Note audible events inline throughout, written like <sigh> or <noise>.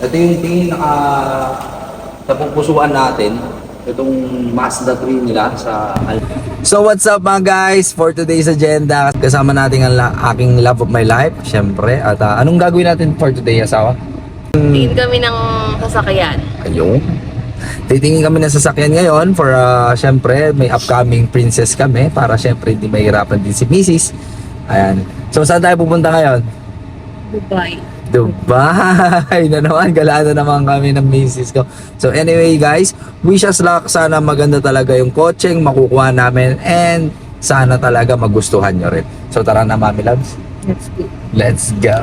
Ito yung tingin naka sa pupusuan natin. Itong Mazda 3 nila sa So what's up mga guys? For today's agenda, kasama natin ang la- aking love of my life, syempre. At ah, anong gagawin natin for today, asawa? Tingin kami ng sasakyan. Ayun. Titingin kami ng sasakyan ngayon for uh, syempre may upcoming princess kami para syempre hindi mahirapan din si Mrs. Ayan. So saan tayo pupunta ngayon? Dubai. Dubai <laughs> na naman. Galada naman kami ng misis ko. So anyway guys, wish us luck. Sana maganda talaga yung coaching makukuha namin and sana talaga magustuhan nyo rin. So tara na mami loves. Let's go. Let's go.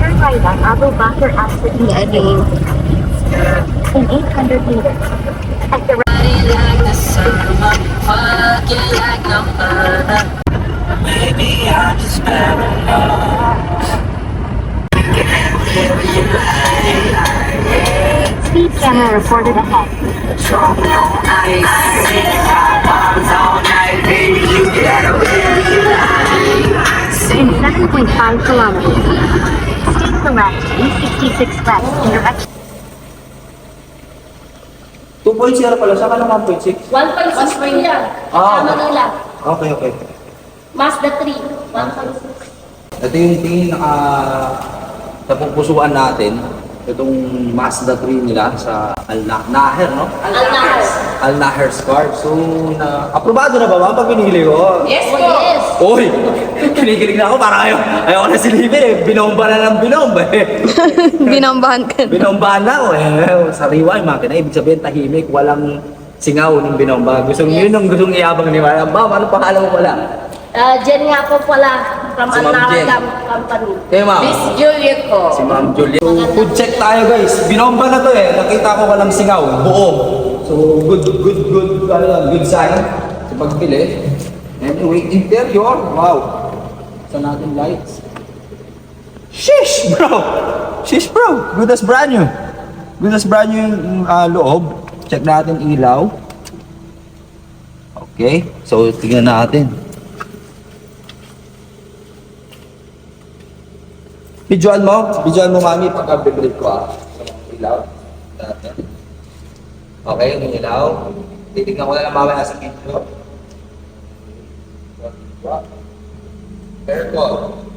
Turn right on Abu Bakr Al-Siddiq Galing. in 800 meters. At the speed camera reported ahead. In 7.5 kilometers. Stay correct, E66 west in direction. 2.0 pala. Saan ka ng 1.6? 1.6 po yan. Ah, Sa Manila. Okay, okay. Mazda 3. 1.6. Ito yung tingin naka sa pupusuan natin. Itong Mazda 3 nila sa Al-Naher, no? Al-Nahar. Al-Naher Scar. So, na, aprobado na ba ba pag pinili ko? Yes po. Yes. Uy! Kinikilig na ako para kayo. Ayaw ko na silipin eh. Binomba na ng binomba eh. <laughs> Binombahan ka. Binombahan na ako eh. Sariwa yung makina. Ibig sabihin tahimik. Walang singaw ng binomba. Gusto Yes. yun ang gustong iabang ni Ma'am. Ma'am, ano pangalan mo pala? Uh, Jen nga po pala. From Si. Cam- Company. Ma'am. Miss Juliet po. Si Ma'am Julia. So, food check tayo guys. Binomba na to eh. Nakita ko walang singaw. Buo. So, good, good, good, ano yan, good sign sa pagbili. Anyway, interior. Wow. Sa natin lights. Shish, bro! Shish, bro! Good as brand new. Good as brand new yung ah, loob. Check natin ilaw. Okay. So, tingnan natin. Visual mo, visual mo mami pagka bibili ko ah. Ilaw. Okay, yung ilaw. Titignan ko na lang mamaya sa video. Aircon.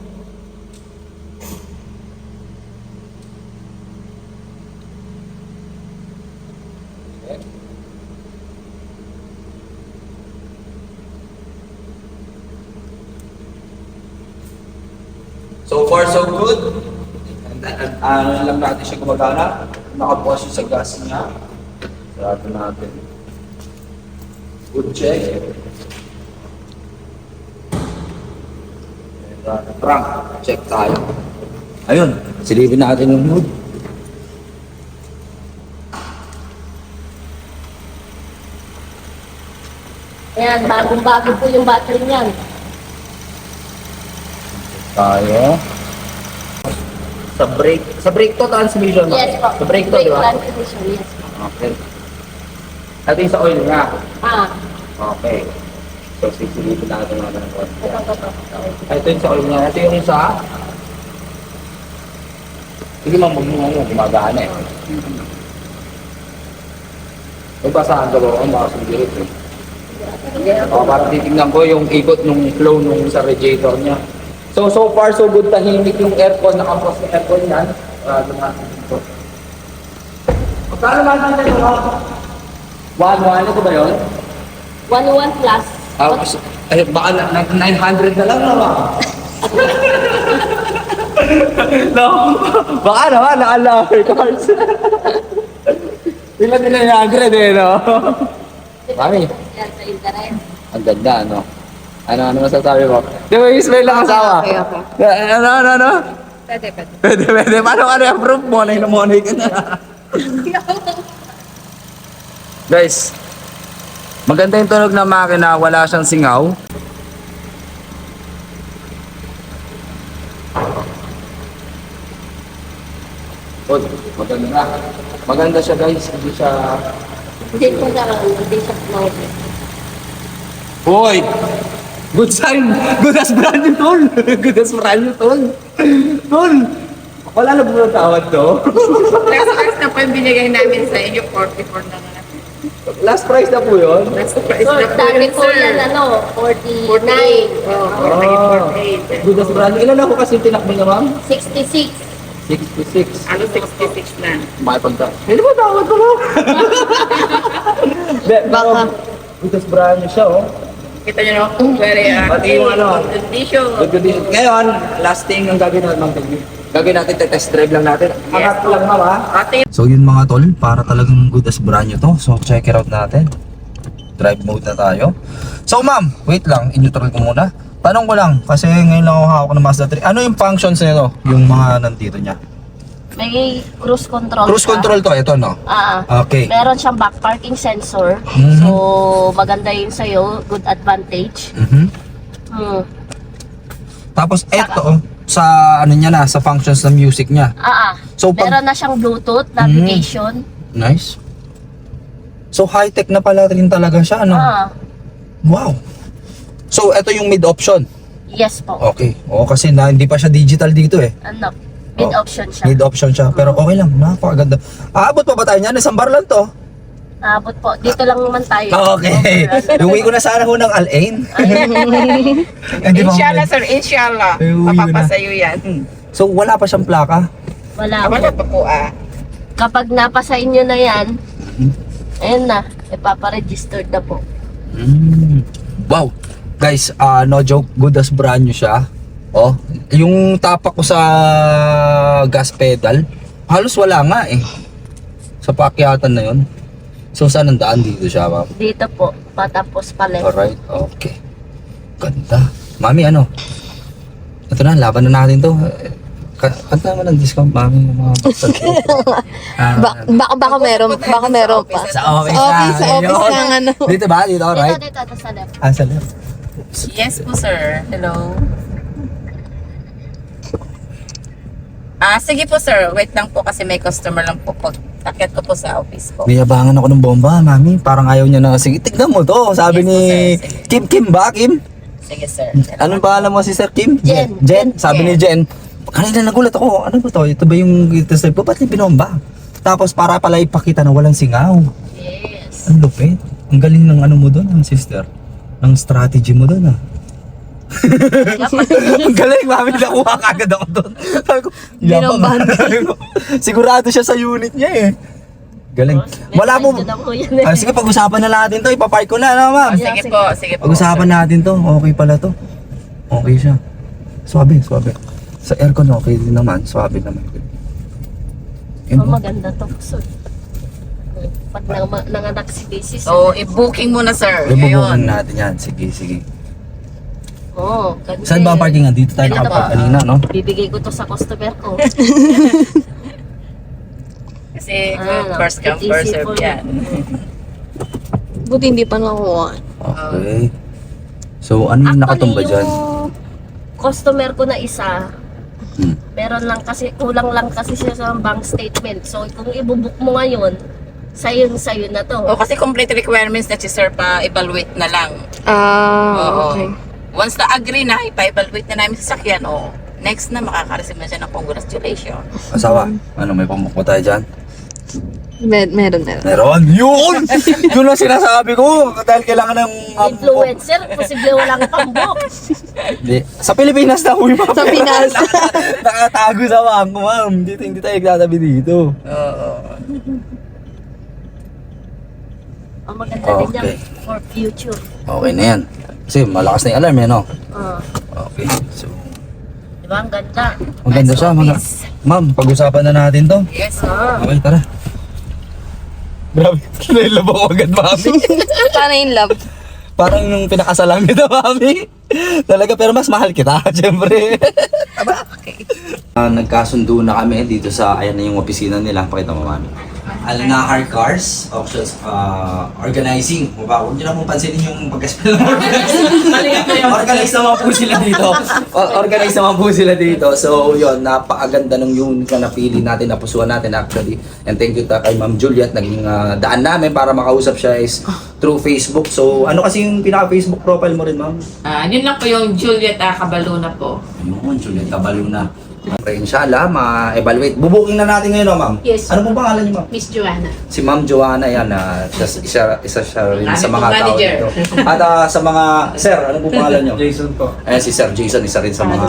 So far, so good. And then, ano lang natin siya gumagana. Nakabukas siya sa gas niya. Sarado natin. Good check. And, Trunk, check tayo. Ayun, silipin natin yung mood. Ayan, bagong-bago po yung battery niyan. Tayo. Sa brake, sa brake to transmission mo? Yes po. Sa brake to, di ba? transmission, yes po. Okay. Ito yung sa oil nga. Ah, Okay. So, sisilipin natin mga ng oil. ito, ito, ito. ito. Ay, ito yung sa oil nga. Ito yung isa. Sige ma'am, huwag mo. Gumagana eh. May basahan ka ba ako? Baka sumigirit eh. O, para titignan ko yung ikot nung flow nung sa radiator niya. So, so far, so good. Tahimik yung aircon. Nakapos yung aircon yan. Para dumating dito. Magkano natin ito? One, one. Ito ba yun? 101 plus. Ah, s- ay, baka na, na, 900 na lang naman. <laughs> no, baka naman, naka-lower cards. Ilan din na 900 eh, no? Mami, ang ganda, no? Ano, ano masasabi mo? Di ba yung smell ng asawa? Okay, okay. Na- Ano, ano, ano? Pwede, pwede. Pwede, pwede. Paano ka na-approve mo? Monay na monay ka na. Guys, maganda yung tunog ng makina, wala siyang singaw. Oh, maganda. Maganda siya guys, hindi siya... Hindi ko na hindi siya. Hoy! Good sign! Good as brand new tol! <laughs> Good as brand new tol! Tol! Wala na po ng tawad to. Last price na po yung binigay namin sa inyo, 44 na nga. Last price na po yun. Last price So, na po yun, po sir. yan, ano, 49. 48. Oh, Ah, 48. good as brand. Ilan ako kasi tinakbo niya, ma'am? 66. 66. Ano 66 na? Makipagta. Hindi ba tawad ko, ma'am? <laughs> Hindi, pero good as brand niya siya, oh. Kita nyo no? Very uh, Pati yung ano, good condition. Good condition. Ngayon, last thing ang gagawin natin, ma'am. Gagawin natin, test drive lang natin. Angat ko lang, ha? Ate, So yun mga tol, para talagang good as brand new to. So check it out natin. Drive mode na tayo. So ma'am, wait lang, in-neutral ko muna. Tanong ko lang, kasi ngayon lang ako hawak ng Mazda 3. Ano yung functions nito? Yung mga nandito niya? May cruise control. Cruise siya. control to, ito no? Ah, Okay. meron siyang back parking sensor. Mhm. So, maganda yun sa'yo. Good advantage. Mhm. Hmm. Tapos ito, sa ano niya na, sa functions ng music niya. Ah, ah. So, pag- meron na siyang Bluetooth, navigation. Nice. So high-tech na pala rin talaga siya, ano? Ah, Wow. So ito yung mid option. yes po. Okay. Oo, kasi na, hindi pa siya digital dito eh. Ano, mid Oh, option siya. Mid option siya. Pero okay lang, napakaganda. Aabot pa ba tayo niyan? Isang bar lang to. Abot po. Dito lang naman tayo. Okay. <laughs> Uwi ko na sana ho ng Al-Ain. <laughs> Inshallah sir, inshallah. Uwi ko na. Mapapasayo yan. So wala pa siyang plaka. Wala Ah, po. Wala pa po ah. Kapag napasa inyo na yan, Mhm. ayun na, ipaparegistered na po. Mm. Wow. Guys, ah no joke, good as brand new siya. Oh, yung tapak ko sa gas pedal, halos wala nga eh. Sa pakyatan na yun. So saan ang daan dito siya, ma'am? Dito po, patapos pa left. Alright, okay. Ganda. Mami, ano? Ito na, laban na natin to. Ka- Kanta mo ng discount, mami, yung mga buksan <laughs> ko. Ah, Ba- baka, baka meron, baka meron pa. sa office, Sa office, na. sa office Ayun. lang, ano. Dito ba? Dito, Dito, alright? dito, dito sa left. Ah, sa left. Yes po sir. Hello. Ah, sige po sir. Wait lang po kasi may customer lang po. Pag akit ko po sa office po. Niyabangan ako ng bomba, mami. Parang ayaw niya na. Sige, tignan mo to. Sabi Yes, ni po, sir. Sige. Kim Kim ba, Kim? Sige sir. Anong pangalan mo si Sir Kim? Jen. Jen. Sabi ni Jen. Kanina nagulat ako. Ano ba to? Ito ba yung test drive ko? Ba't yung binomba? Tapos para pala ipakita na walang singaw. Yes. Ang lupit. Ang galing ng ano mo doon, ang sister. Ng strategy mo doon ah. Ang <laughs> galing, mami, nakuha kagad ako doon. Sabi ko, yabang. Sabi ko, Sigurado siya sa unit niya eh. Galing. Wala mo. Na po eh. Ah, sige, pag-usapan na natin to. Ipapark ko na, ano, ma'am? Ah, sige po, sige po. Pag-usapan natin to. Okay pala to. Okay siya. Swabe, swabe. Sa aircon, okay din naman. Swabe naman. Yun, Oh, oh. maganda to. So, pag nang, nanganak si Basis. So, i-booking muna sir. Ibubukan Ngayon. natin yan. Sige, sige. Oo, oh, ganda. Saan ba ang parkingan? Dito tayo Dito nakapark ba? kanina, no? Bibigay ko to sa customer ko. <laughs> Kasi Ah, first come, easy first po serve yan. <laughs> Buti hindi pa nakuha. Okay. So, ano yung nakatumba dyan? yung customer ko na isa, Hmm. meron lang kasi, kulang lang kasi siya sa bank statement. So, kung ibubuk mo ngayon, sayo sayo na to. O kasi complete requirements na si sir pa evaluate na lang. Ah, Oo. okay. Once na agree na, ipa-evaluate na namin sa sakyan, o next na makaka-receive na siya ng congratulations. Asawa, ano, may pamukha tayo dyan? Mer meron, meron. Meron! Yun! Yun ang sinasabi ko! Dahil kailangan ng... um, Influencer, posible walang pambok. Hindi. Sa Pilipinas na, uy, ma'am. Sa Pinas. <laughs> Nakatago sa bangko, ma'am. Dito, hindi tayo nagtatabi dito. Oo. Oh, maganda din yan Okay. for future. Okay na yan. Kasi malakas na yung alarm, eh, no? Ah, Okay. So, di ba? Ang ganda. maganda Nice siya. Mga... Ma'am, pag-usapan na natin to. Yes, Ah, Okay, tara. Grabe, <laughs> kinailab ako agad, mami. <laughs> Paano in love? Parang nung pinakasalan kita, mami. Talaga, pero mas mahal kita, <laughs> syempre. Ah, nagkasundo na kami dito sa, ayan na yung opisina nila. Pakita mo, mami. Alanahar Cars, options, uh, organizing. Maba, huwag nyo na pong pansinin yung pagkaspell ng organizing. organize naman po sila dito. O- organize naman po sila dito. So, yun, napakaganda ng unit na napili natin, napusuan natin actually. And thank you ta kay Ma'am Juliet. Naging ah, daan namin para makausap siya is through Facebook. So, ano kasi yung pinaka-Facebook profile mo rin, Ma'am? Ah, yun lang po yung Juliet ah, Cabaluna po. Ayun, Juliet Cabaluna. Siyempre, inshallah, ma-evaluate. Bubuking na natin ngayon, no, ma'am? Yes. Ano pong pangalan niyo, ma'am? Miss Joanna. Si Ma'am Joanna yan, ah, isa, isa, isa siya rin sa mga tao manager. dito. <laughs> At ah, sa mga, sir, ano po pangalan niyo? Jason po. Eh, si Sir Jason, isa rin sa mga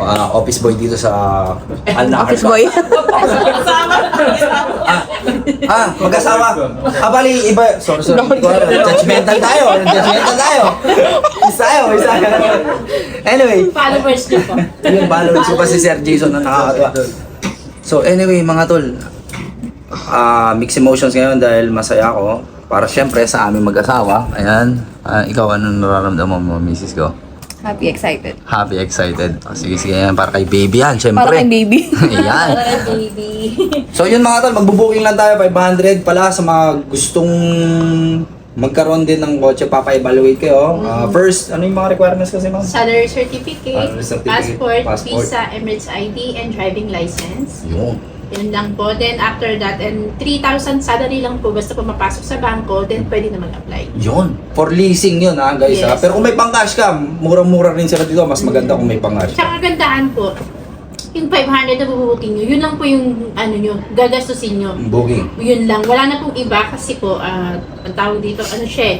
ah, office boy dito sa <laughs> Al-Nahar. Office boy? ah, ah, mag-asawa. Ah, bali, iba. Sorry, sorry. Judgmental tayo. Judgmental tayo. Isa tayo, isa tayo. Anyway, Followers niyo po. yung followers ko pa si Sir Jason na nakakatawa. So anyway mga tol, ah mixed emotions ngayon dahil masaya ako. Para syempre sa aming mag-asawa. Ayan. Ah, ikaw, anong nararamdaman mo, misis ko? Happy, excited. Happy, excited. Oh, sige, sige. Yan, para kay baby yan, syempre. Para kay baby. <laughs> Ayan. baby. <laughs> So yun mga tol, magbubuking lang tayo 500 pala sa mga gustong magkaroon din ng kotse, papa-evaluate kayo. Ah, first, ano yung mga requirements kasi ma'am? Salary certificate, Salary certificate, passport, passport. visa, Emirates ID, and driving license. Yun. Yun lang po. Then after that, and 3,000 salary lang po. Basta po mapasok sa bangko, then pwede na mag-apply. Yun. For leasing yun ha guys ha. Yes. Pero kung may pang-cash ka, murang-mura rin sila dito. Mas maganda kung may pang-cash. Tsaka kagandahan po, yung 500 na bubuking nyo, yun lang po yung ano nyo, gagastusin nyo. Booking. Yun lang. Wala na pong iba kasi po, ah, ang tawag dito, ano siya eh,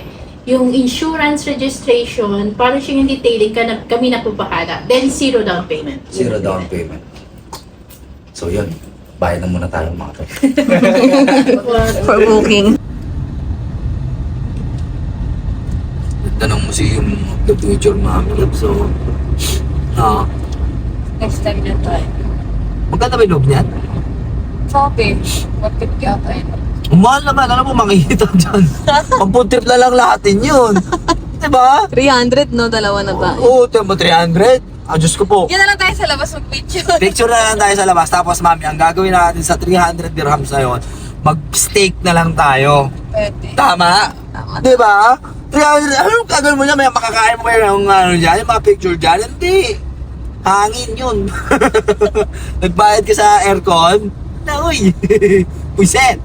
yung insurance registration, parang siya yung detailing ka na kami na po bahala. Then zero down payment. Zero down payment. So yun. Bayad na muna tayo mga tol. <laughs> For booking. Ganda ng museum of the future mga kalab. So, ah, Next time na tayo. maganda ba yung loob niyan? Sabi, bakit kaya tayo? Mahal naman. Alam mo, makikita dyan. <laughs> Pampuntrip na lang lahatin yun. diba? 300, no? Dalawa na tayo. Oo, oh, mo 300. Ah, Diyos ko po. Yan na lang tayo sa labas mag-picture. <laughs> Picture na lang tayo sa labas. Tapos, mami, ang gagawin natin sa 300 dirhams na yun, mag-steak na lang tayo. Pwede. Tama? Tama. Di ba? 300, ano gagawin mo niya? May makakain mo kayo ng ano dyan, yung mga picture dyan? Hindi. Hangin yun. <laughs> Nagbayad ka sa aircon? Na, uy. <laughs> Puset.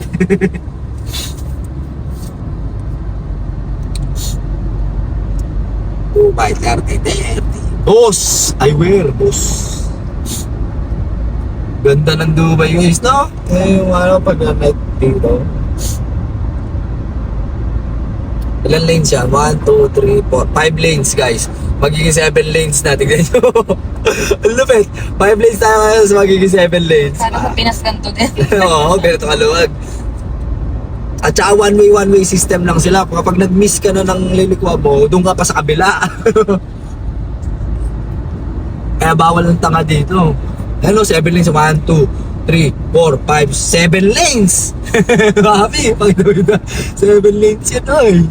Oh, by 30, 30. Boss! I wear, boss. Ganda ng Dubai guys, no? Eh, yung ano, pag na-night dito. Ilan lanes siya? 1, 2, 3, 4, 5 lanes guys. Magiging 7 lanes na. Tignan nyo. <laughs> Ang lupit. 5 lanes tayo ngayon sa magiging 7 lanes. Sana sa Pinas ganito din. <laughs> Oo, ganito kaluwag. At saka one way, one way system lang sila. Kapag nag-miss ka na ng lilikwa mo, doon ka pa sa kabila. <laughs> Kaya bawal ng tanga dito. Ano, 7 lanes. 1, 2, 3, 4, 5, 7 lanes! <laughs> Mami, pag na 7 lanes yan, oy.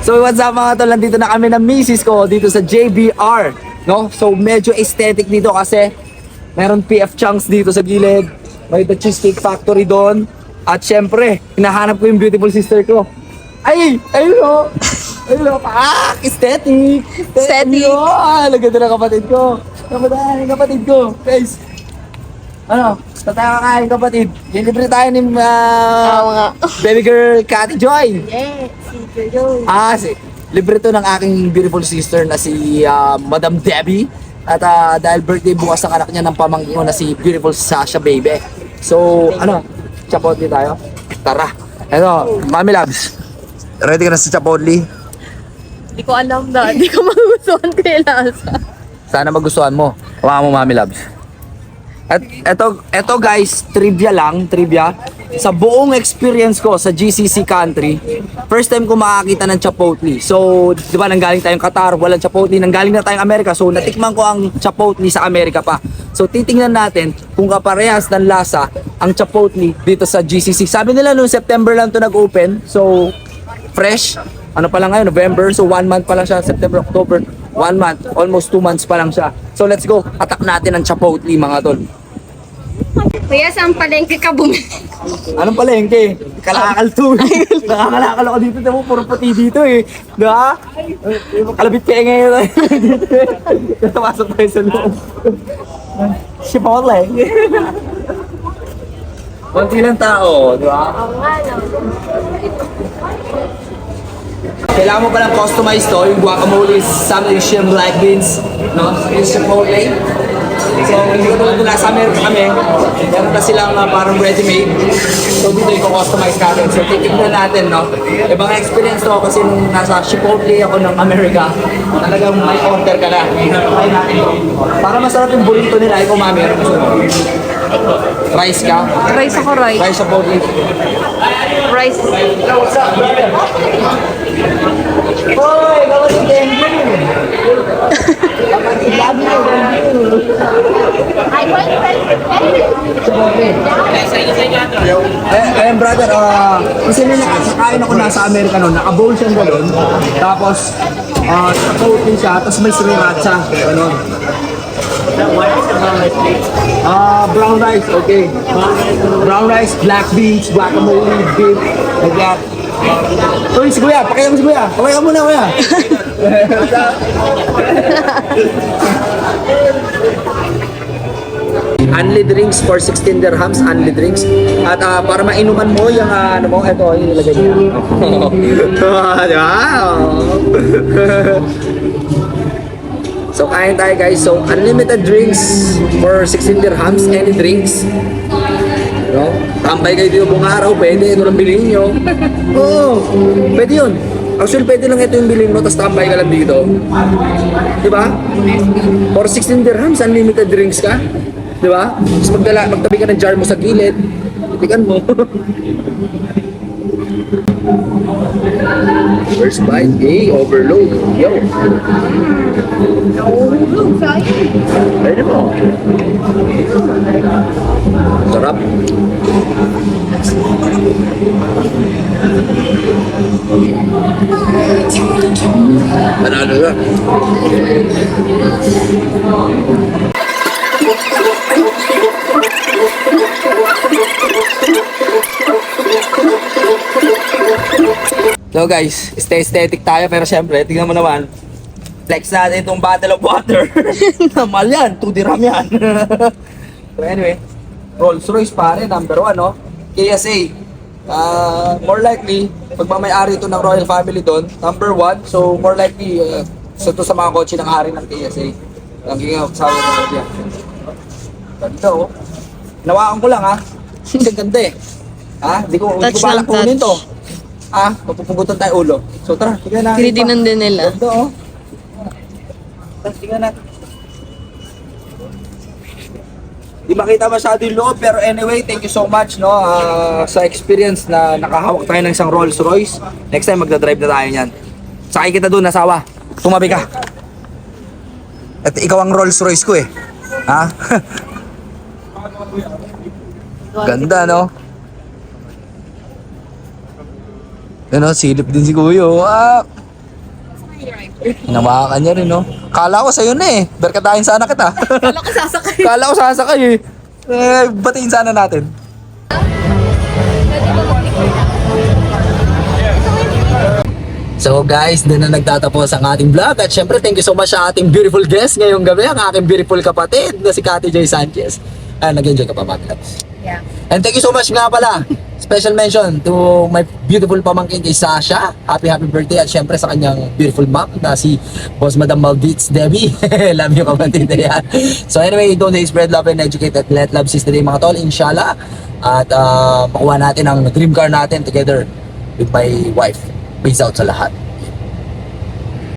So what's up mga tol, nandito na kami ng misis ko dito sa JBR, no? So medyo aesthetic dito kasi meron PF Chunks dito sa gilid, may The Cheesecake Factory doon, at syempre, hinahanap ko yung beautiful sister ko. Ay! Ayun o! Ayun o! Ah! Aesthetic! Aesthetic. Ah! Laganda ng kapatid ko! Kapatid, kapatid ko! Guys! Ano? Sa tayo kakain kapatid. Lilibre tayo ni ah, nga. baby girl Kati Joy. Yes, si Jojo. Ah, si, libre to ng aking beautiful sister na si ah, Madam Debbie. At ah, dahil birthday bukas ng anak niya ng pamangkin ko na si beautiful Sasha Baby. So, ano, Chipotle tayo? Tara. Ano, Mami Labs. Ready ka na sa Chipotle? Hindi ko alam na. Hindi ko <laughs> magustuhan kay lasa. Sana magustuhan mo. Hawakan mo, Mami Labs. At eto, eto guys, trivia lang, trivia. Sa buong experience ko sa GCC country, first time ko makakita ng Chipotle. So, di ba, nanggaling tayong Qatar, walang Chipotle, nanggaling na tayong Amerika. So, natikman ko ang Chipotle sa Amerika pa. So, titingnan natin kung kaparehas ng lasa ang Chipotle dito sa GCC. Sabi nila noong September lang to nag-open. So, fresh. Ano pa lang ngayon, November. So, one month pa lang siya. September, October. One month. Almost two months pa lang siya. So, let's go. Attack natin ang Chipotle, mga tol. Kuya, saan palengke ka bumili? Anong palengke? Kalakal to. <laughs> Nakakalakal ako dito. Diba, puro puti dito eh. Diba? Eh, Kalabit kayo ngayon. <laughs> dito eh. Natapasok tayo sa loob. Chipotle. <laughs> Konti lang tao, di ba? Kailangan mo palang customize to, yung guacamole is something shrimp like beans, no? Yung chipotle. So, hindi ko tulad nila sa America kami, meron na silang uh, parang ready-made. So, dito i-customize natin. So, titignan natin, no? Ibang experience to kasi nung nasa Chipotle ako ng America, talagang may order ka na. Try natin to. Para masarap yung burrito nila, ikaw mami, ano gusto mo? Rice ka? Rice ako, rice. Rice. Rice. What's up, brother? Hoy, you, thank you. Eh, ayun brother, ah, kasi nung nakakain ako nasa Amerika noon, naka-bowl siyang galon, tapos, ah, naka-coating siya, tapos may sriracha, ganun. Ah, brown rice, okay. Brown rice, black beans, guacamole, beef, like that. Uy, si Kuya, pakita mo si Kuya. Kaway ka muna, Kuya. <laughs> Unli drinks for 16 dirhams, unli drinks. At ah, para mainuman mo yung ah, ano mo, ito, yung nilagay niya. <laughs> wow! <laughs> so, kain tayo guys. So, unlimited drinks for 16 dirhams, any drinks. No? Tambay kayo dito buong araw, pwede. Ito lang bilhin nyo. <laughs> Oo, pwede yun. Actually, pwede lang ito yung bilhin mo, tapos tambay ka lang dito. Di ba? For 16 dirhams, unlimited drinks ka. Di ba? Tapos magdala, magtabi ka ng jar mo sa gilid. Tikan mo. <laughs> First bite, eh, overload. Yo. Pwede mo. Sarap. Panalo na. So guys, stay aesthetic tayo pero syempre, tingnan mo naman. Flex natin itong bottle of water. <laughs> Namal yan, 2 dirham yan. <laughs> so anyway, Rolls Royce pare, number 1 no? KSA. Ah, more likely, pag may-ari ito ng royal family doon, number 1. So more likely, uh, so ito sa mga kotse ng ari ng KSA. Ang gingaw sa akin ng Ganda oh. Nawakan ko lang ha. Kasi ang ganda eh. Ha? Di ko, di Touch ko balak kunin to. Ah, mapupugutan tayo ulo. So tara, tignan natin. Tinitingnan din nila. Ganda oh. Tara, tignan natin. Di makita masyado yung loob, pero anyway, thank you so much no ah, sa experience na nakahawak tayo ng isang Rolls Royce. Next time magdadrive na tayo niyan. Sakay kita doon, nasawa. Tumabi ka. At ikaw ang Rolls Royce ko eh. Ha? <laughs> Ganda no? Ano, silip din si Kuya. oh. Ah. Hinawakan niya rin, no? Kala ko sa'yo na eh. Berkatahin sana kita. Kala ko sasakay. <laughs> Kala ko sasakay eh. Eh, batiin sana natin. So guys, doon na nagtatapos ang ating vlog at syempre thank you so much sa ating beautiful guest ngayong gabi, ang aking beautiful kapatid na si Kati Joy Sanchez. Ah, nag-enjoy ka pa ba? Yeah. And thank you so much nga pala. Special mention to my beautiful pamangkin kay Sasha. Happy happy birthday at syempre sa kanyang beautiful mom na si Boss Madam Malditz Debbie. <laughs> love you kapatid na yan. So anyway, don't hate, spread love and educate at let love sister mga tol. Inshallah. At uh, makuha natin ang dream car natin together with my wife. Peace out sa lahat.